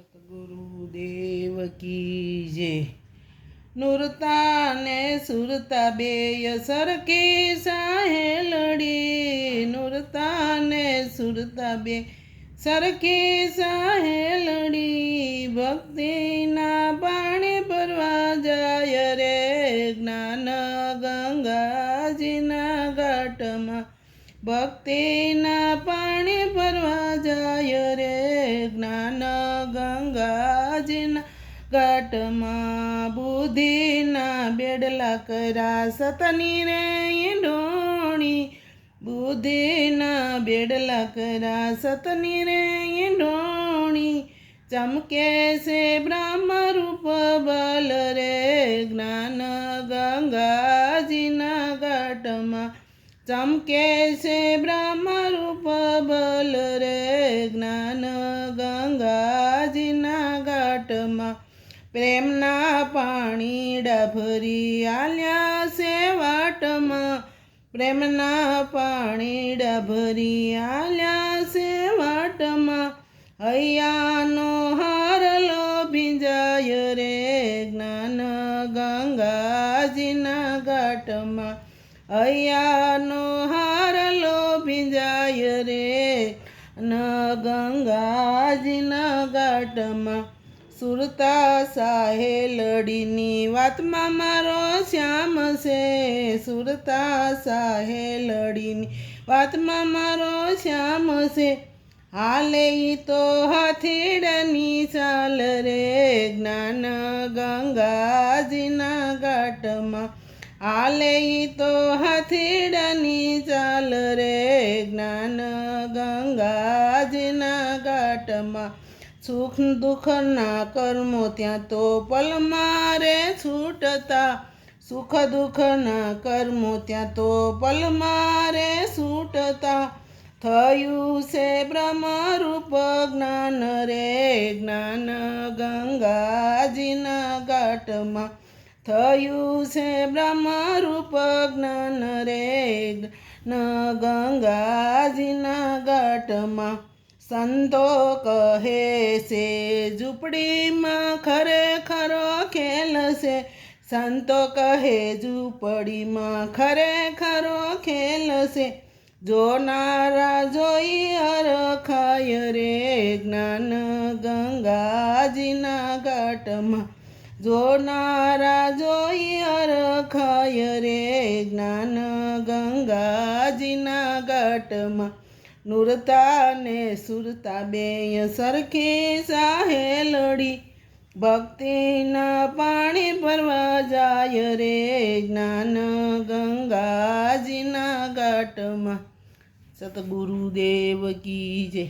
સતગુરુદેવ કી જે નુરતા ને સુરતા બે સરખી સાહેલડી નુરતા ને સુરતા બે સરખી સાહેલડી ભક્તિના પાણી ભરવા જાય રે જ્ઞાન ગંગાજીના ઘાટમાં ભક્તિના પાણી ભરવા જાય રે જ્ઞાન ગંગાજીના ઘાટમાં બુદ્ધિના બેડલા કરા સતની રે ઈંડોણી. બુદ્ધિના બેડલા કરા સતની રે ઈંડોણી. ચમકે છે બ્રહ્મ રૂપ બલ રે ચમકે છે બ્રહ્મ રૂપ બલ રે જ્ઞાન ગંગાજીના ઘાટમાં પ્રેમના પાણી ડભરી આલ્યા છે વાટમાં પ્રેમના પાણી ડભરી આલ્યા છે વાટમાં હૈયાનો હારલો ભીંજાય રે જ્ઞાન ગંગાજીના ઘાટમાં હૈયાનો હારલો ભીંજાય રે. ન ગંગાજીના ઘાટમાં સુરતા સાહેલડીની વાતમાં મારો શ્યામ છે. સુરતા સાહેલડીની વાતમાં મારો શ્યામ છે. હાલે તો હાથીડની ચાલ રે. જ્ઞાન ગંગાજીના ઘાટમાં હાલે તો હાથીડાની ચાલ રે, જ્ઞાન ગંગાજીના ઘાટમાં. સુખ દુઃખના કર્મો ત્યાં તો પલમારે છૂટતા. સુખ દુઃખના કર્મો ત્યાં તો પલમારે છૂટતા. થયું છે બ્રહ્મરૂપ જ્ઞાન રે, જ્ઞાન ગંગાજીના ઘાટમાં. થયું છે બ્રહ્મરૂપ જ્ઞાન રે ન ગંગાજીના ઘાટમાં. સંતો કહે છે, ઝૂંપડીમાં ખરેખરો ખેલ છે. સંતો કહે, ઝૂંપડીમાં ખરેખરો ખેલ છે. જોનારા જોઈ અરખાય રે જ્ઞાન ગંગાજીના ઘાટમાં. જોનારા જોઈ અરખાય રે જ્ઞાન ગંગાજીના ઘાટમાં નુરતા ને સુરતા બેય સરખી સાહેલડી ભક્તિના પાણી ભરવા જાય રે જ્ઞાન ગંગાજીના ઘાટમાં સતગુરુદેવ કી જય.